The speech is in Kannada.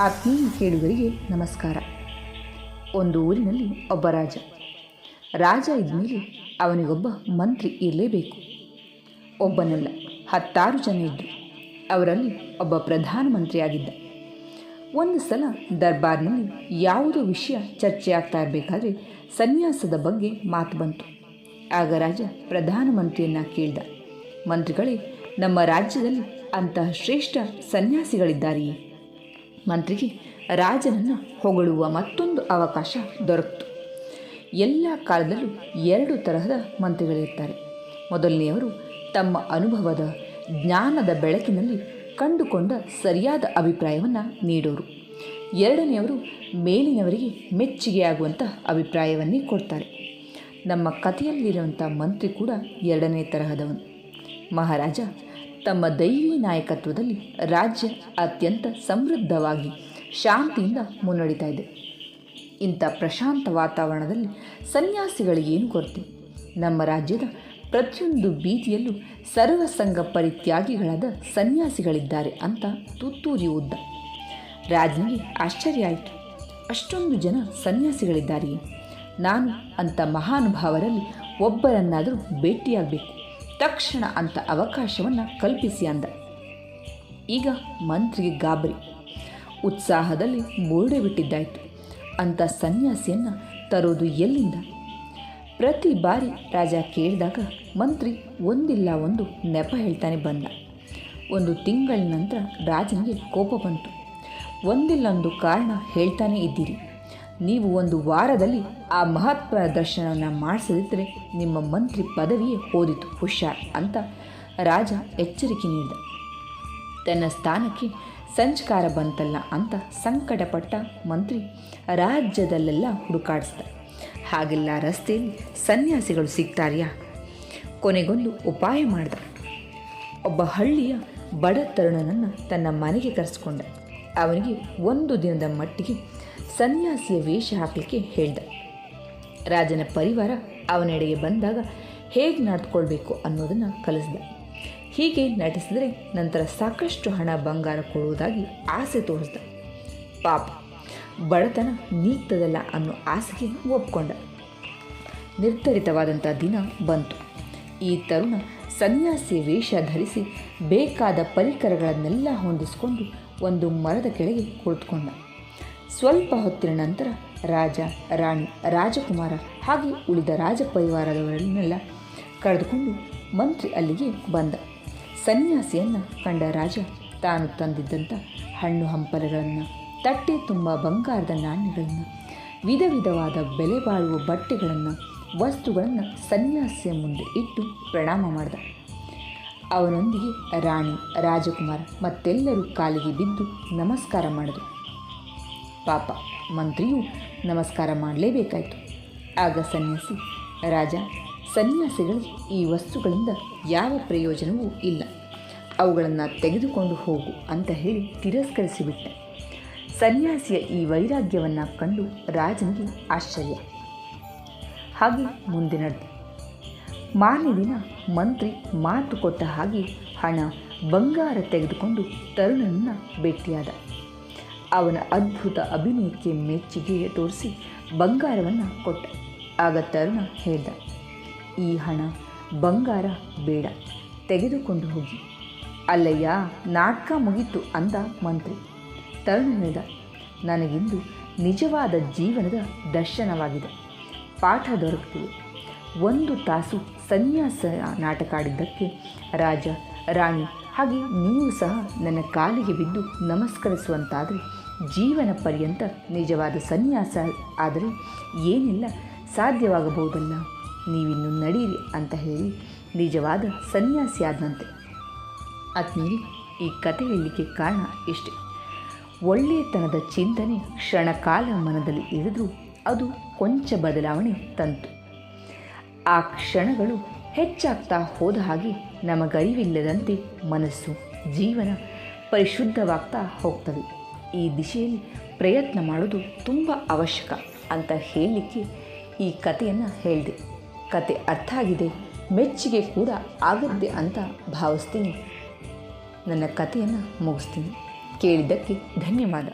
ಆತ್ಮೀಯ ಕೇಳುಗರಿಗೆ ನಮಸ್ಕಾರ. ಒಂದು ಊರಿನಲ್ಲಿ ಒಬ್ಬ ರಾಜ. ರಾಜ ಇದ್ಮೇಲೆ ಅವನಿಗೊಬ್ಬ ಮಂತ್ರಿ ಇರಲೇಬೇಕು. ಒಬ್ಬನಲ್ಲ, ಹತ್ತಾರು ಜನ ಇದ್ದರು ಅವರಲ್ಲಿ ಒಬ್ಬ ಪ್ರಧಾನಮಂತ್ರಿಯಾಗಿದ್ದ. ಒಂದು ಸಲ ದರ್ಬಾರ್ನಲ್ಲಿ ಯಾವುದೋ ವಿಷಯ ಚರ್ಚೆ ಆಗ್ತಾ ಇರಬೇಕಾದ್ರೆ ಸನ್ಯಾಸದ ಬಗ್ಗೆ ಮಾತು ಬಂತು. ಆಗ ರಾಜ ಪ್ರಧಾನಮಂತ್ರಿಯನ್ನು ಕೇಳಿದ. ಮಂತ್ರಿಗಳೇ, ನಮ್ಮ ರಾಜ್ಯದಲ್ಲಿ ಅಂತಹ ಶ್ರೇಷ್ಠ ಸನ್ಯಾಸಿಗಳಿದ್ದಾರೆಯೇ? ಮಂತ್ರಿಗೆ ರಾಜನನ್ನು ಹೊಗಳುವ ಮತ್ತೊಂದು ಅವಕಾಶ ದೊರಕಿತು. ಎಲ್ಲ ಕಾಲದಲ್ಲೂ ಎರಡು ತರಹದ ಮಂತ್ರಿಗಳಿರ್ತಾರೆ. ಮೊದಲನೆಯವರು ತಮ್ಮ ಅನುಭವದ ಜ್ಞಾನದ ಬೆಳಕಿನಲ್ಲಿ ಕಂಡುಕೊಂಡ ಸರಿಯಾದ ಅಭಿಪ್ರಾಯವನ್ನು ನೀಡೋರು. ಎರಡನೆಯವರು ಮೇಲಿನವರಿಗೆ ಮೆಚ್ಚುಗೆಯಾಗುವಂಥ ಅಭಿಪ್ರಾಯವನ್ನೇ ಕೊಡ್ತಾರೆ. ನಮ್ಮ ಕಥೆಯಲ್ಲಿರುವಂಥ ಮಂತ್ರಿ ಕೂಡ ಎರಡನೇ ತರಹದವನು. ಮಹಾರಾಜ ತಮ್ಮ ದೈವಿ ನಾಯಕತ್ವದಲ್ಲಿ ರಾಜ್ಯ ಅತ್ಯಂತ ಸಮೃದ್ಧವಾಗಿ ಶಾಂತಿಯಿಂದ ಮುನ್ನಡೀತಾ ಇದೆ. ಇಂಥ ಪ್ರಶಾಂತ ವಾತಾವರಣದಲ್ಲಿ ಸನ್ಯಾಸಿಗಳಿಗೇನು ಕೊರತೆ? ನಮ್ಮ ರಾಜ್ಯದ ಪ್ರತಿಯೊಂದು ಬೀದಿಯಲ್ಲೂ ಸರ್ವಸಂಗ ಪರಿತ್ಯಾಗಿಗಳಾದ ಸನ್ಯಾಸಿಗಳಿದ್ದಾರೆ ಅಂತ ತುತ್ತೂರಿ ಉದ್ದ. ರಾಜನಿಗೆ ಆಶ್ಚರ್ಯ ಆಯಿತು. ಅಷ್ಟೊಂದು ಜನ ಸನ್ಯಾಸಿಗಳಿದ್ದಾರೆಯೇ? ನಾನು ಅಂಥ ಮಹಾನುಭಾವರಲ್ಲಿ ಒಬ್ಬರನ್ನಾದರೂ ಭೇಟಿಯಾಗಬೇಕು. ತಕ್ಷಣ ಅಂತ ಅವಕಾಶವನ್ನು ಕಲ್ಪಿಸಿ ಅಂದ. ಈಗ ಮಂತ್ರಿಗೆ ಗಾಬರಿ. ಉತ್ಸಾಹದಲ್ಲಿ ಬೋರ್ಡೆ ಬಿಟ್ಟಿದ್ದಾಯಿತು. ಅಂಥ ಸನ್ಯಾಸಿಯನ್ನು ತರೋದು ಎಲ್ಲಿಂದ? ಪ್ರತಿ ಬಾರಿ ರಾಜ ಕೇಳಿದಾಗ ಮಂತ್ರಿ ಒಂದಿಲ್ಲ ಒಂದು ನೆಪ ಹೇಳ್ತಾನೆ ಬಂದ. ಒಂದು ತಿಂಗಳ ನಂತರ ರಾಜನಿಗೆ ಕೋಪ ಬಂತು. ಒಂದಿಲ್ಲೊಂದು ಕಾರಣ ಹೇಳ್ತಾನೆ ಇದ್ದೀರಿ. ನೀವು ಒಂದು ವಾರದಲ್ಲಿ ಆ ಮಹತ್ವ ದರ್ಶನವನ್ನು ಮಾಡಿಸದಿದ್ದರೆ ನಿಮ್ಮ ಮಂತ್ರಿ ಪದವಿಯೇ ಹೋದಿತು, ಹುಷಾರ್ ಅಂತ ರಾಜ ಎಚ್ಚರಿಕೆ ನೀಡಿದ. ತನ್ನ ಸ್ಥಾನಕ್ಕೆ ಸಂಚಕಾರ ಬಂತಲ್ಲ ಅಂತ ಸಂಕಟಪಟ್ಟ ಮಂತ್ರಿ ರಾಜ್ಯದಲ್ಲೆಲ್ಲ ಹುಡುಕಾಡಿಸ್ದ. ಹಾಗೆಲ್ಲ ರಸ್ತೆಯಲ್ಲಿ ಸನ್ಯಾಸಿಗಳು ಸಿಗ್ತಾರ್ಯಾ? ಕೊನೆಗೊಂದು ಉಪಾಯ ಮಾಡಿದ. ಒಬ್ಬ ಹಳ್ಳಿಯ ಬಡ ತರುಣನನ್ನು ತನ್ನ ಮನೆಗೆ ಕರೆಸ್ಕೊಂಡ. ಅವನಿಗೆ ಒಂದು ದಿನದ ಮಟ್ಟಿಗೆ ಸನ್ಯಾಸಿಯ ವೇಷ ಹಾಕಲಿಕ್ಕೆ ಹೇಳ್ದ. ರಾಜನ ಪರಿವಾರ ಅವನೆಡೆಗೆ ಬಂದಾಗ ಹೇಗೆ ನಡೆದುಕೊಳ್ಬೇಕು ಅನ್ನೋದನ್ನು ಕಲಿಸ್ದ. ಹೀಗೆ ನಟಿಸಿದರೆ ನಂತರ ಸಾಕಷ್ಟು ಹಣ ಬಂಗಾರ ಕೊಡುವುದಾಗಿ ಆಸೆ ತೋರಿಸ್ದ. ಪಾಪ, ಬಡತನ ನೀಗ್ತದಲ್ಲ ಅನ್ನೋ ಆಸೆಗೆ ಒಪ್ಕೊಂಡ. ನಿರ್ಧರಿತವಾದಂಥ ದಿನ ಬಂತು. ಈ ತರುಣ ಸನ್ಯಾಸಿ ವೇಷ ಧರಿಸಿ ಬೇಕಾದ ಪರಿಕರಗಳನ್ನೆಲ್ಲ ಹೊಂದಿಸಿಕೊಂಡು ಒಂದು ಮರದ ಕೆಳಗೆ ಕುಳಿತುಕೊಂಡ. ಸ್ವಲ್ಪ ಹೊತ್ತಿನ ನಂತರ ರಾಜ, ರಾಣಿ, ರಾಜಕುಮಾರ ಹಾಗೆ ಉಳಿದ ರಾಜ ಪರಿವಾರದವರನ್ನೆಲ್ಲ ಕರೆದುಕೊಂಡು ಮಂತ್ರಿ ಅಲ್ಲಿಗೆ ಬಂದ. ಸನ್ಯಾಸಿಯನ್ನು ಕಂಡ ರಾಜ ತಾನು ತಂದಿದ್ದಂಥ ಹಣ್ಣು ಹಂಪಲಗಳನ್ನು ತಟ್ಟೆ ತುಂಬ ಬಂಗಾರದ ನಾಣ್ಯಗಳನ್ನು ವಿಧ ವಿಧವಾದ ಬೆಲೆ ಬಾಳುವ ಬಟ್ಟೆಗಳನ್ನು, ವಸ್ತುಗಳನ್ನು ಸನ್ಯಾಸಿಯ ಮುಂದೆ ಇಟ್ಟು ಪ್ರಣಾಮ ಮಾಡಿದ. ಅವನೊಂದಿಗೆ ರಾಣಿ, ರಾಜಕುಮಾರ ಮತ್ತೆಲ್ಲರೂ ಕಾಲಿಗೆ ಬಿದ್ದು ನಮಸ್ಕಾರ ಮಾಡಿದರು. ಪಾಪ ಮಂತ್ರಿಯು ನಮಸ್ಕಾರ ಮಾಡಲೇಬೇಕಾಯಿತು. ಆಗ ಸನ್ಯಾಸಿ, ರಾಜ ಸನ್ಯಾಸಿಗಳು ಈ ವಸ್ತುಗಳಿಂದ ಯಾವ ಪ್ರಯೋಜನವೂ ಇಲ್ಲ. ಅವುಗಳನ್ನು ತೆಗೆದುಕೊಂಡು ಹೋಗು ಅಂತ ಹೇಳಿ ತಿರಸ್ಕರಿಸಿಬಿಟ್ಟ. ಸನ್ಯಾಸಿಯ ಈ ವೈರಾಗ್ಯವನ್ನು ಕಂಡು ರಾಜನಿಗೆ ಆಶ್ಚರ್ಯ. ಹಾಗೆ ಮುಂದೆ ನಡೆದ. ಮಾರನೇ ದಿನ ಮಂತ್ರಿ ಮಾತು ಕೊಟ್ಟ ಹಾಗೆ ಹಣ ಬಂಗಾರ ತೆಗೆದುಕೊಂಡು ತರುಣನನ್ನು ಭೇಟಿಯಾದ. ಅವನ ಅದ್ಭುತ ಅಭಿನಯಕ್ಕೆ ಮೆಚ್ಚುಗೆ ತೋರಿಸಿ ಬಂಗಾರವನ್ನು ಕೊಟ್ಟ. ಆಗ ತರುಣ ಹೇಳ್ದ, ಈ ಹಣ ಬಂಗಾರ ಬೇಡ, ತೆಗೆದುಕೊಂಡು ಹೋಗಿ. ಅಲ್ಲಯ್ಯ, ನಾಟಕ ಮುಗಿತು ಅಂದ ಮಂತ್ರಿ. ತರುಣ ಹೇಳ್ದ, ನನಗಿಂದು ನಿಜವಾದ ಜೀವನದ ದರ್ಶನವಾಗಿದೆ. ಪಾಠ ದೊರಕುತ್ತಿದೆ. ಒಂದು ತಾಸು ಸನ್ಯಾಸ ನಾಟಕ ಆಡಿದ್ದಕ್ಕೆ ರಾಜ, ರಾಣಿ ಹಾಗೆ ನೀವು ಸಹ ನನ್ನ ಕಾಲಿಗೆ ಬಿದ್ದು ನಮಸ್ಕರಿಸುವಂತಾದರೆ ಜೀವನ ಪರ್ಯಂತ ನಿಜವಾದ ಸನ್ಯಾಸ ಆದರೆ ಏನೆಲ್ಲ ಸಾಧ್ಯವಾಗಬಹುದಲ್ಲ. ನೀವಿನ್ನು ನಡೀರಿ ಅಂತ ಹೇಳಿ ನಿಜವಾದ ಸನ್ಯಾಸಿಯಾದಂತೆ ಆತ್ಮೀರಿ ಈ ಕತೆ ಹೇಳಲಿಕ್ಕೆ ಕಾರಣ ಇಷ್ಟೆ. ಒಳ್ಳೆಯತನದ ಚಿಂತನೆ ಕ್ಷಣಕಾಲ ಮನದಲ್ಲಿ ಇಳಿದು ಅದು ಕೊಂಚ ಬದಲಾವಣೆ ತಂತು. ಆ ಕ್ಷಣಗಳು ಹೆಚ್ಚಾಗ್ತಾ ಹೋದ ಹಾಗೆ ನಮಗರಿವಿಲ್ಲದಂತೆ ಮನಸ್ಸು, ಜೀವನ ಪರಿಶುದ್ಧವಾಗ್ತಾ ಹೋಗ್ತದೆ. ಈ ದಿಶೆಯಲ್ಲಿ ಪ್ರಯತ್ನ ಮಾಡೋದು ತುಂಬ ಅವಶ್ಯಕ ಅಂತ ಹೇಳಲಿಕ್ಕೆ ಈ ಕಥೆಯನ್ನು ಹೇಳಿದೆ. ಕತೆ ಅರ್ಥ ಆಗಿದೆ, ಮೆಚ್ಚುಗೆ ಕೂಡ ಆಗುತ್ತೆ ಅಂತ ಭಾವಿಸ್ತೀನಿ. ನನ್ನ ಕಥೆಯನ್ನು ಮುಗಿಸ್ತೀನಿ. ಕೇಳಿದ್ದಕ್ಕೆ ಧನ್ಯವಾದ.